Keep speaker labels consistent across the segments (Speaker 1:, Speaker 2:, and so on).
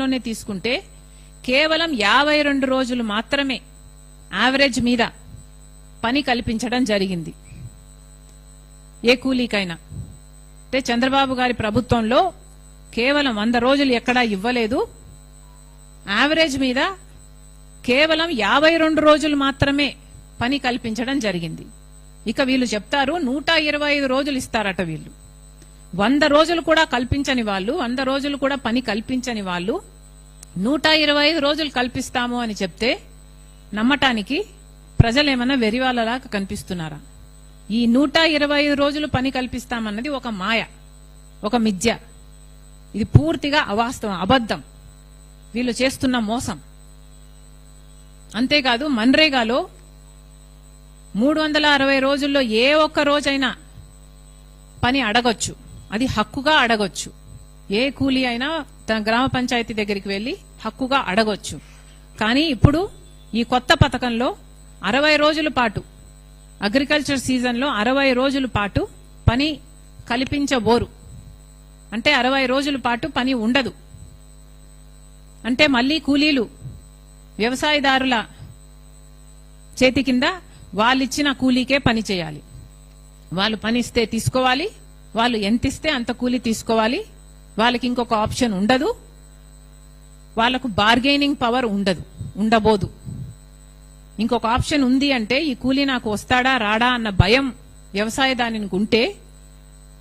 Speaker 1: పథకంలోనే తీసుకుంటే కేవలం యాభై రెండు రోజులు మాత్రమే యావరేజ్ మీద పని కల్పించడం జరిగింది. ఏ కూలీకైనా. అంటే చంద్రబాబు గారి ప్రభుత్వంలో కేవలం వంద రోజులు ఎక్కడా ఇవ్వలేదు. యావరేజ్ మీద కేవలం యాభై రెండు రోజులు మాత్రమే పని కల్పించడం జరిగింది. ఇక వీళ్ళు చెప్తారు నూట ఇరవై ఐదు రోజులు ఇస్తారట వీళ్ళు. వంద రోజులు కూడా కల్పించని వాళ్ళు వంద రోజులు కూడా పని కల్పించని వాళ్ళు నూట ఇరవై ఐదు రోజులు కల్పిస్తాము అని చెప్తే నమ్మటానికి ప్రజలు ఏమన్నా వెరివాళ్ళలాగా కనిపిస్తున్నారా? ఈ నూట ఇరవై ఐదు రోజులు పని కల్పిస్తామన్నది ఒక మాయ ఒక మిథ్య. ఇది పూర్తిగా అవాస్తవం అబద్ధం. వీళ్ళు చేస్తున్న మోసం. అంతేకాదు మన్రేగాలో మూడు వందల అరవై రోజుల్లో ఏ ఒక్క రోజైనా పని అడగొచ్చు. అది హక్కుగా అడగొచ్చు. ఏ కూలీ అయినా తన గ్రామ పంచాయతీ దగ్గరికి వెళ్ళి హక్కుగా అడగొచ్చు. కానీ ఇప్పుడు ఈ కొత్త పథకంలో అరవై రోజుల పాటు అగ్రికల్చర్ సీజన్లో అరవై రోజుల పాటు పని కల్పించబోరు. అంటే అరవై రోజుల పాటు పని ఉండదు. అంటే మళ్ళీ కూలీలు వ్యవసాయదారుల చేతి కింద వాళ్ళిచ్చిన కూలీకే పని చేయాలి. వాళ్ళు పని ఇస్తే తీసుకోవాలి వాళ్ళు ఎంత ఇస్తే అంత కూలీ తీసుకోవాలి వాళ్ళకి ఇంకొక ఆప్షన్ ఉండదు. వాళ్ళకు బార్గెనింగ్ పవర్ ఉండదు ఉండబోదు. ఇంకొక ఆప్షన్ ఉంది అంటే ఈ కూలీ నాకు వస్తాడా రాడా అన్న భయం వ్యవసాయదానికి ఉంటే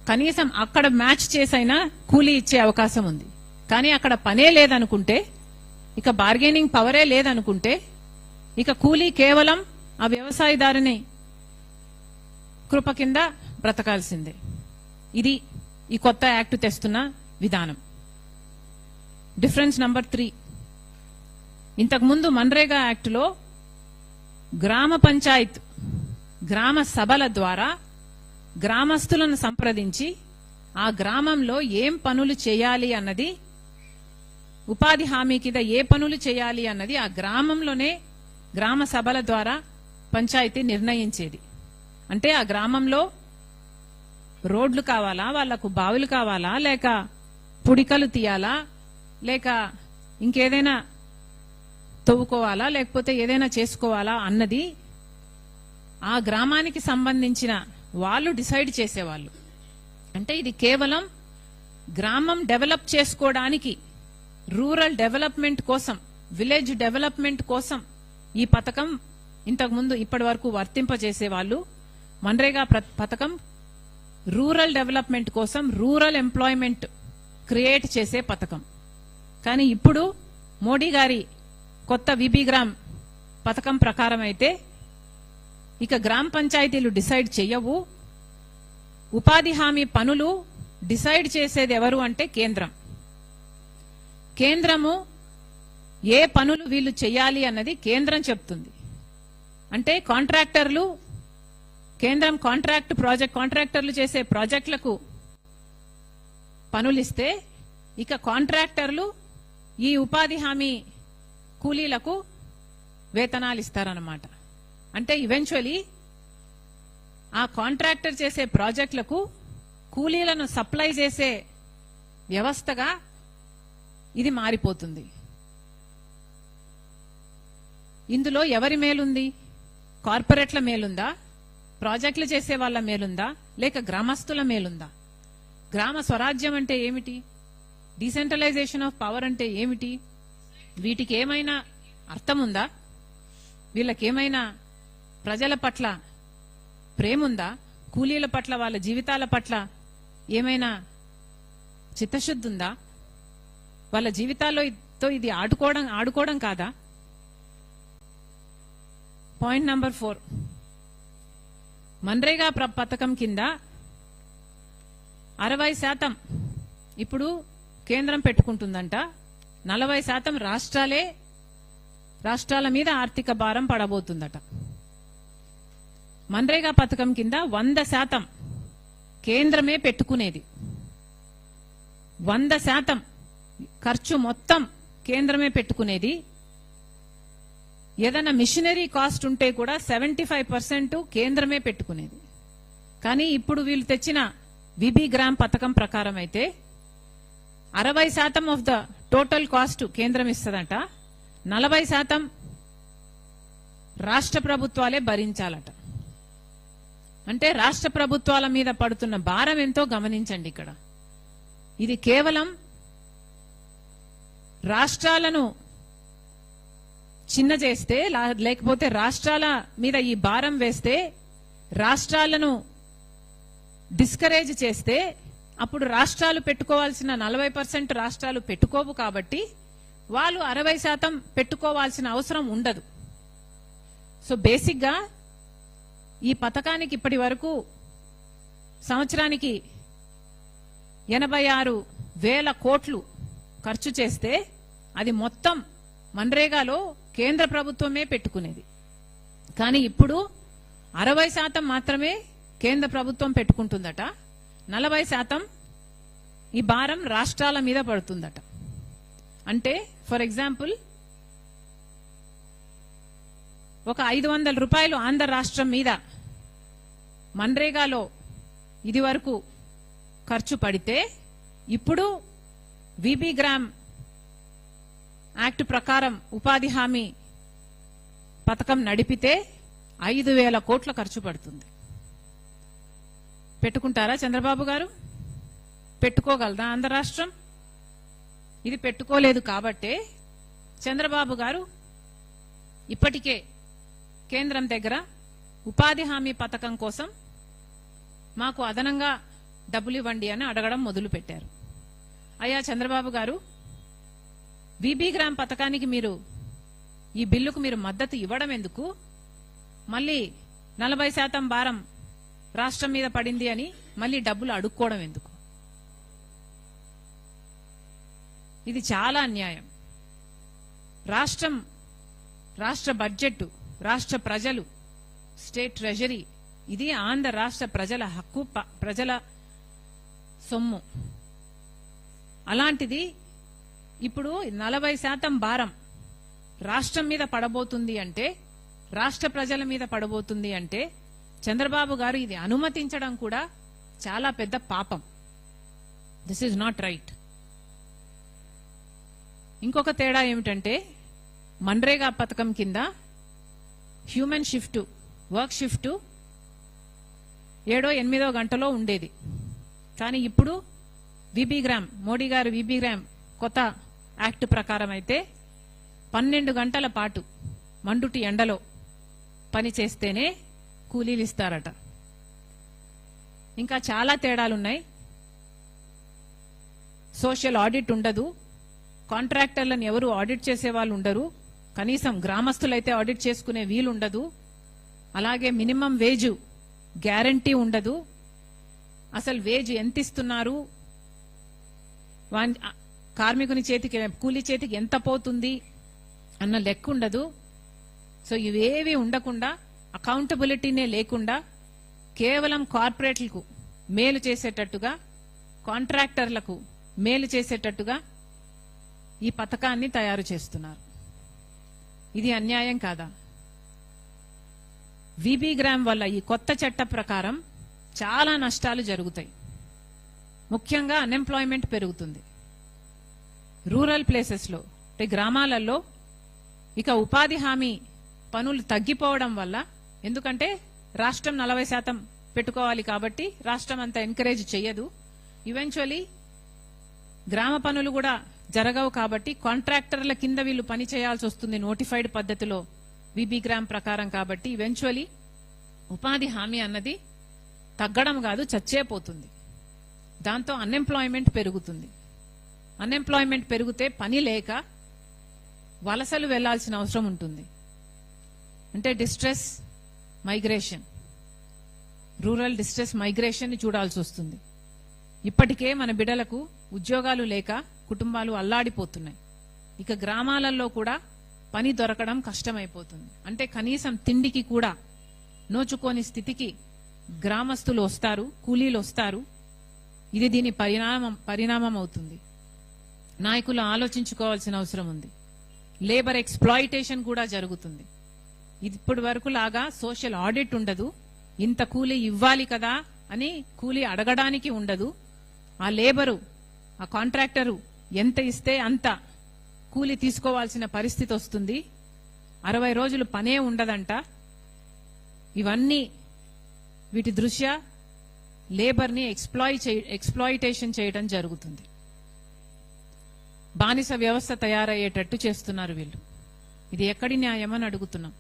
Speaker 1: కనీసం అక్కడ మ్యాచ్ చేసైనా కూలీ ఇచ్చే అవకాశం ఉంది. కానీ అక్కడ పనే లేదనుకుంటే ఇక బార్గెనింగ్ పవరే లేదనుకుంటే ఇక కూలీ కేవలం ఆ వ్యవసాయదారుని కృప కింద బ్రతకాల్సిందే. ఇది ఈ కొత్త యాక్ట్ తెస్తున్న విధానం. డిఫరెన్స్ నంబర్ త్రీ ఇంతకుముందు మన్రేగా యాక్ట్లో గ్రామ పంచాయత్ గ్రామ సభల ద్వారా గ్రామస్తులను సంప్రదించి ఆ గ్రామంలో ఏం పనులు చేయాలి అన్నది ఉపాధి హామీ కింద ఏ పనులు చేయాలి అన్నది ఆ గ్రామంలోనే గ్రామ సభల ద్వారా పంచాయతీ నిర్ణయించేది. అంటే ఆ గ్రామంలో రోడ్లు కావాలా వాళ్ళకు బావులు కావాలా లేక పుడికలు తీయాలా? లేక ఇంకేదైనా తవ్వుకోవాలా? లేకపోతే ఏదైనా చేసుకోవాలా అన్నది ఆ గ్రామానికి సంబంధించిన వాళ్ళు డిసైడ్ చేసేవాళ్ళు. అంటే ఇది కేవలం గ్రామం డెవలప్ చేసుకోవడానికి రూరల్ డెవలప్మెంట్ కోసం విలేజ్ డెవలప్మెంట్ కోసం ఈ పథకం ఇంతకుముందు ఇప్పటి వరకు వర్తింపజేసే వాళ్ళు మన్రేగా పథకం రూరల్ డెవలప్మెంట్ కోసం రూరల్ ఎంప్లాయ్మెంట్ క్రియేట్ చేసే పథకం. కానీ ఇప్పుడు మోడీ గారి కొత్త విబి గ్రామ్ పథకం ప్రకారం అయితే ఇక గ్రామ పంచాయతీలు డిసైడ్ చెయ్యవు. ఉపాధి హామీ పనులు డిసైడ్ చేసేది ఎవరు అంటే కేంద్రం. కేంద్రము ఏ పనులు వీళ్ళు చేయాలి అన్నది కేంద్రం చెప్తుంది. అంటే కాంట్రాక్టర్లు కేంద్రం కాంట్రాక్ట్ ప్రాజెక్ట్ కాంట్రాక్టర్లు చేసే ప్రాజెక్టులకు పనులిస్తే ఇక కాంట్రాక్టర్లు ఈ ఉపాధి హామీ కూలీలకు వేతనాలు ఇస్తారన్నమాట అంటే ఈవెన్చువలీ ఆ కాంట్రాక్టర్ చేసే ప్రాజెక్టులకు కూలీలను సప్లై చేసే వ్యవస్థగా ఇది మారిపోతుంది. ఇందులో ఎవరి మేలుంది? కార్పొరేట్ల మేలుందా? ప్రాజెక్టులు చేసే వాళ్ళ మేలుందా? లేక గ్రామస్తుల మేలుందా? గ్రామ స్వరాజ్యం అంటే ఏమిటి? డీసెంట్రలైజేషన్ ఆఫ్ పవర్ అంటే ఏమిటి? వీటికి ఏమైనా అర్థం ఉందా వీళ్ళకేమైనా ప్రజల పట్ల ప్రేముందా? కూలీల పట్ల వాళ్ళ జీవితాల పట్ల ఏమైనా చిత్తశుద్ధి ఉందా వాళ్ళ జీవితాల్లో ఇది ఆడుకోవడం ఆడుకోవడం కాదా? పాయింట్ నంబర్ ఫోర్ మన్రేగా పథకం కింద అరవై శాతం. ఇప్పుడు కేంద్రం పెట్టుకుంటుందంట. నలభై శాతం రాష్ట్రాలే రాష్ట్రాల మీద ఆర్థిక భారం పడబోతుందట. మన్రేగా పథకం కింద వంద శాతం కేంద్రమే పెట్టుకునేది. వంద శాతం ఖర్చు మొత్తం కేంద్రమే పెట్టుకునేది. ఏదైనా మిషనరీ కాస్ట్ ఉంటే కూడా సెవెంటీ ఫైవ్ పర్సెంట్ కేంద్రమే పెట్టుకునేది. కానీ ఇప్పుడు వీళ్ళు తెచ్చిన విబి గ్రామ్ పథకం ప్రకారం అయితే అరవై శాతం ఆఫ్ ద టోటల్ కాస్ట్ కేంద్రం ఇస్తుందట. నలభై శాతం రాష్ట్ర ప్రభుత్వాలే భరించాలట. అంటే రాష్ట్ర ప్రభుత్వాల మీద పడుతున్న భారం ఎంతో గమనించండి ఇక్కడ. ఇది కేవలం రాష్ట్రాలను చిన్న చేస్తే లేకపోతే రాష్ట్రాల మీద ఈ భారం వేస్తే రాష్ట్రాలను డిస్కరేజ్ చేస్తే అప్పుడు రాష్ట్రాలు పెట్టుకోవాల్సిన నలభై పర్సెంట్ రాష్ట్రాలు పెట్టుకోవు కాబట్టి వాళ్ళు అరవై శాతం పెట్టుకోవాల్సిన అవసరం ఉండదు. సో బేసిక్గా ఈ పథకానికి ఇప్పటి వరకు సంవత్సరానికి ఎనభై ఆరు వేల కోట్లు ఖర్చు చేస్తే అది మొత్తం మన్రేగాలో కేంద్ర ప్రభుత్వమే పెట్టుకునేది. కానీ ఇప్పుడు అరవై శాతం మాత్రమే కేంద్ర ప్రభుత్వం పెట్టుకుంటుందట. నలభై శాతం ఈ భారం రాష్ట్రాల మీద పడుతుందట. అంటే ఫర్ ఎగ్జాంపుల్ ఒక ఐదు వందల రూపాయలు ఆంధ్ర రాష్ట్రం మీద మన్రేగాలో ఇది వరకు ఖర్చు పడితే ఇప్పుడు విబి గ్రామ్ యాక్ట్ ప్రకారం ఉపాధి హామీ పథకం నడిపితే ఐదు వేల కోట్ల ఖర్చు పడుతుంది. పెట్టుకుంటారా చంద్రబాబు గారు? పెట్టుకోగలదా ఆంధ్ర రాష్ట్రం? ఇది పెట్టుకోలేదు కాబట్టే చంద్రబాబు గారు ఇప్పటికే కేంద్రం దగ్గర ఉపాధి హామీ పథకం కోసం మాకు అదనంగా డబ్బులు ఇవ్వండి అని అడగడం మొదలుపెట్టారు. అయ్యా చంద్రబాబు గారు బీబీ గ్రామ్ పథకానికి మీరు ఈ బిల్లుకు మీరు మద్దతు ఇవ్వడం ఎందుకు? మళ్ళీ నలభై శాతం భారం రాష్ట్రం మీద పడింది అని మళ్ళీ డబ్బులు అడుక్కోవడం ఎందుకు? ఇది చాలా అన్యాయం. రాష్ట్రం రాష్ట్ర బడ్జెట్ రాష్ట్ర ప్రజలు స్టేట్ ట్రెజరీ ఇది ఆంధ్ర రాష్ట్ర ప్రజల హక్కు ప్రజల సొమ్ము. అలాంటిది ఇప్పుడు నలభై శాతం భారం రాష్ట్రం మీద పడబోతుంది అంటే రాష్ట్ర ప్రజల మీద పడబోతుంది అంటే చంద్రబాబు గారు ఇది అనుమతించడం కూడా చాలా పెద్ద పాపం. దిస్ ఈజ్ నాట్ రైట్ ఇంకొక తేడా ఏమిటంటే మన్రేగా పథకం కింద హ్యూమన్ షిఫ్ట్ వర్క్ షిఫ్ట్ ఏడో ఎనిమిదో గంటలో ఉండేది. కానీ ఇప్పుడు విబిగ్రామ్ మోడీ గారు విబిగ్రామ్ కొత్త యాక్ట్ ప్రకారం అయితే పన్నెండు గంటల పాటు మండుటి ఎండలో పని చేస్తేనే కూలీలు ఇస్తారట. ఇంకా చాలా తేడాలున్నాయి. సోషల్ ఆడిట్ ఉండదు. కాంట్రాక్టర్లను ఎవరు ఆడిట్ చేసే వాళ్ళు ఉండరు. కనీసం గ్రామస్తులైతే ఆడిట్ చేసుకునే వీలు ఉండదు అలాగే మినిమం వేజు గ్యారంటీ ఉండదు. అసలు వేజ్ ఎంత ఇస్తున్నారు కార్మికుని చేతికి కూలీ చేతికి ఎంత పోతుంది? అన్న లెక్క ఉండదు సో ఇవేవి ఉండకుండా అకౌంటబిలిటీనే లేకుండా కేవలం కార్పొరేట్లకు మేలు చేసేటట్టుగా కాంట్రాక్టర్లకు మేలు చేసేటట్టుగా ఈ పథకాన్ని తయారు చేస్తున్నారు. ఇది అన్యాయం కాదా? విబీ గ్రామ్ వల్ల ఈ కొత్త చట్ట ప్రకారం చాలా నష్టాలు జరుగుతాయి. ముఖ్యంగా అన్ఎంప్లాయ్మెంట్ పెరుగుతుంది. రూరల్ ప్లేసెస్లో అంటే గ్రామాలలో ఇక ఉపాధి హామీ పనులు తగ్గిపోవడం వల్ల ఎందుకంటే రాష్ట్రం నలభై శాతం పెట్టుకోవాలి కాబట్టి రాష్ట్రం అంత ఎంకరేజ్ చెయ్యదు. ఈవెన్చువలీ గ్రామ పనులు కూడా జరగవు కాబట్టి కాంట్రాక్టర్ల కింద వీళ్ళు పని చేయాల్సి వస్తుంది నోటిఫైడ్ పద్ధతిలో విబి గ్రామ్ ప్రకారం కాబట్టి ఈవెన్చువలీ ఉపాధి హామీ అన్నది తగ్గడం కాదు చచ్చే పోతుంది. దాంతో అన్ఎంప్లాయ్మెంట్ పెరుగుతుంది. అన్ఎంప్లాయ్మెంట్ పెరిగితే పని లేక వలసలు వెళ్ళాల్సిన అవసరం ఉంటుంది. అంటే distress migration rural distress migration చూడాల్సి వస్తుంది. ఇప్పటికే మన బిడ్డలకు ఉద్యోగాలు లేక కుటుంబాలు అల్లాడిపోతున్నాయి. ఇక గ్రామాలలో కూడా పని దొరకడం కష్టమైపోతుంది. అంటే కనీసం తిండికి కూడా నోచుకోని స్థితికి గ్రామస్తులు వస్తారు కూలీలు వస్తారు. ఇది దీని పరిణామం పరిణామం అవుతుంది. నాయకులు ఆలోచించుకోవాల్సిన అవసరం ఉంది. లేబర్ ఎక్స్ప్లాయిటేషన్ కూడా జరుగుతుంది. ఇప్పటి వరకు లాగా సోషల్ ఆడిట్ ఉండదు. ఇంత కూలీ ఇవ్వాలి కదా అని కూలీ అడగడానికి ఉండదు. ఆ లేబరు ఆ కాంట్రాక్టరు ఎంత ఇస్తే అంత కూలి తీసుకోవాల్సిన పరిస్థితి వస్తుంది. అరవై రోజులు పనే ఉండదంట. ఇవన్నీ వీటి దృష్ట్యా లేబర్ని ఎక్స్ప్లాయ్ ఎక్స్ప్లాయిటేషన్ చేయడం జరుగుతుంది. బానిస వ్యవస్థ తయారయ్యేటట్టు చేస్తున్నారు వీళ్ళు. ఇది ఎక్కడి న్యాయమని అని అడుగుతున్నాం.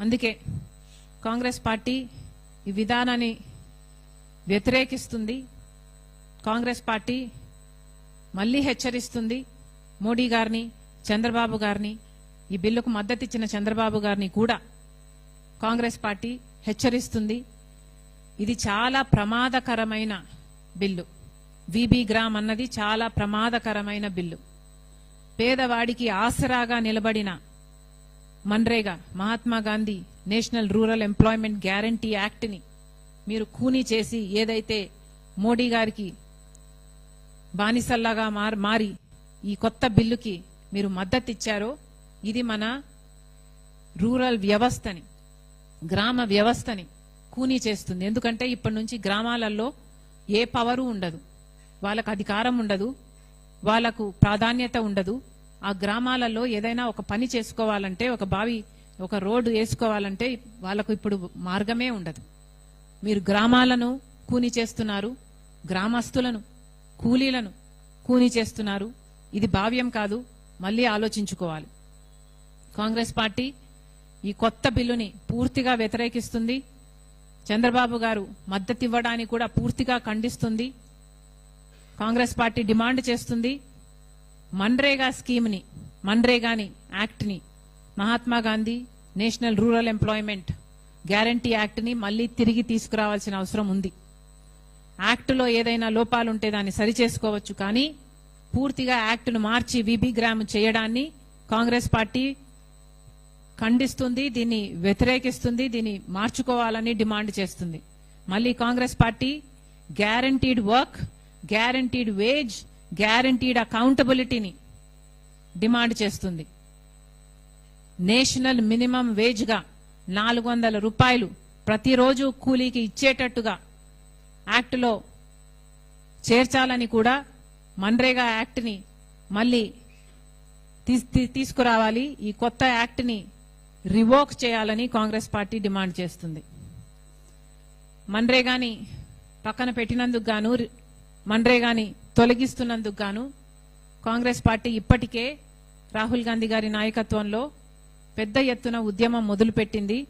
Speaker 1: అందుకే కాంగ్రెస్ పార్టీ ఈ విధానాన్ని వ్యతిరేకిస్తుంది. కాంగ్రెస్ పార్టీ మళ్ళీ హెచ్చరిస్తుంది. మోడీ గారిని చంద్రబాబు గారిని ఈ బిల్లుకు మద్దతిచ్చిన చంద్రబాబు గారిని కూడా కాంగ్రెస్ పార్టీ హెచ్చరిస్తుంది. ఇది చాలా ప్రమాదకరమైన బిల్లు. విబి గ్రామ్ అన్నది చాలా ప్రమాదకరమైన బిల్లు. పేదవాడికి ఆసరాగా నిలబడిన MNREGA Mahatma Gandhi national rural employment guarantee యాక్ట్ని మీరు కూనీ చేసి ఏదైతే మోడీ గారికి బానిసల్లాగా మారి ఈ కొత్త బిల్లుకి మీరు మద్దతిచ్చారో ఇది మన రూరల్ వ్యవస్థని గ్రామ వ్యవస్థని కూనీ చేస్తుంది. ఎందుకంటే ఇప్పటి నుంచి గ్రామాలలో ఏ పవరు ఉండదు. వాళ్ళకు అధికారం ఉండదు. వాళ్ళకు ప్రాధాన్యత ఉండదు. ఆ గ్రామాలలో ఏదైనా ఒక పని చేసుకోవాలంటే ఒక బావి ఒక రోడ్డు వేసుకోవాలంటే వాళ్ళకు ఇప్పుడు మార్గమే ఉండదు. మీరు గ్రామాలను కూని చేస్తున్నారు గ్రామస్తులను కూలీలను కూని చేస్తున్నారు ఇది భావ్యం కాదు మళ్ళీ ఆలోచించుకోవాలి. కాంగ్రెస్ పార్టీ ఈ కొత్త బిల్లుని పూర్తిగా వ్యతిరేకిస్తుంది చంద్రబాబు గారు మద్దతివ్వడానికి కూడా పూర్తిగా ఖండిస్తుంది కాంగ్రెస్ పార్టీ డిమాండ్ చేస్తుంది మన్రేగా స్కీమ్ని మన్రేగాని యాక్ట్ని Mahatma Gandhi national rural employment guarantee యాక్ట్ని మళ్ళీ తిరిగి తీసుకురావాల్సిన అవసరం ఉంది. యాక్టులో ఏదైనా లోపాలుంటే దాన్ని సరిచేసుకోవచ్చు కానీ పూర్తిగా యాక్టును మార్చి విబిగ్రామ్ చేయడాన్ని కాంగ్రెస్ పార్టీ ఖండిస్తుంది దీన్ని వ్యతిరేకిస్తుంది దీన్ని మార్చుకోవాలని డిమాండ్ చేస్తుంది. మళ్ళీ Congress party guaranteed work guaranteed wage guaranteed అకౌంటబిలిటీని demand చేస్తుంది. నేషనల్ మినిమం వేజ్గా నాలుగు వందల రూపాయలు ప్రతిరోజు కూలీకి ఇచ్చేటట్టుగా యాక్ట్లో చేర్చాలని కూడా మన్రేగా యాక్ట్ని మళ్ళీ తీస్- తీ- తీసుకురావాలి. ఈ కొత్త యాక్ట్ని రివోక్ చేయాలని కాంగ్రెస్ పార్టీ డిమాండ్ చేస్తుంది. మన్రేగాని పక్కన పెట్టినందుకు గాను మన్రేగాని తొలగిస్తున్నందుకు గాను కాంగ్రెస్ పార్టీ ఇప్పటికే రాహుల్ గాంధీ గారి నాయకత్వంలో పెద్ద ఎత్తున ఉద్యమం మొదలుపెట్టింది.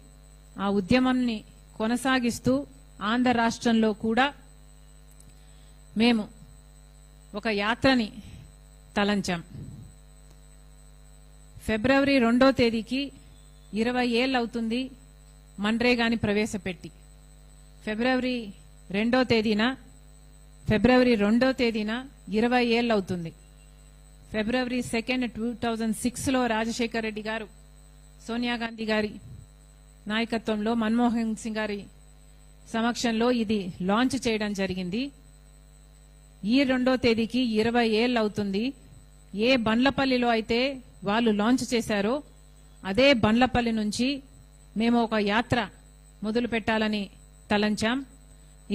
Speaker 1: ఆ ఉద్యమాన్ని కొనసాగిస్తూ ఆంధ్ర రాష్ట్రంలో కూడా మేము ఒక యాత్రని తలంచాం. ఫిబ్రవరి రెండో తేదీకి ఇరవై ఏళ్ళవుతుంది మన్రేగాని ప్రవేశపెట్టి. ఫిబ్రవరి రెండో తేదీన ఫిబ్రవరి రెండో తేదీన ఇరవై ఏళ్ళు అవుతుంది. ఫిబ్రవరి సెకండ్ టూ థౌజండ్ సిక్స్లో రాజశేఖర్ రెడ్డి గారు సోనియా గాంధీ గారి నాయకత్వంలో మన్మోహన్ సింగ్ గారి సమక్షంలో ఇది లాంచ్ చేయడం జరిగింది. ఈ రెండో తేదీకి ఇరవై ఏళ్ళు అవుతుంది. ఏ బండ్లపల్లిలో అయితే వాళ్ళు లాంచ్ చేశారో అదే బండ్లపల్లి నుంచి మేము ఒక యాత్ర మొదలు పెట్టాలని తలంచాం.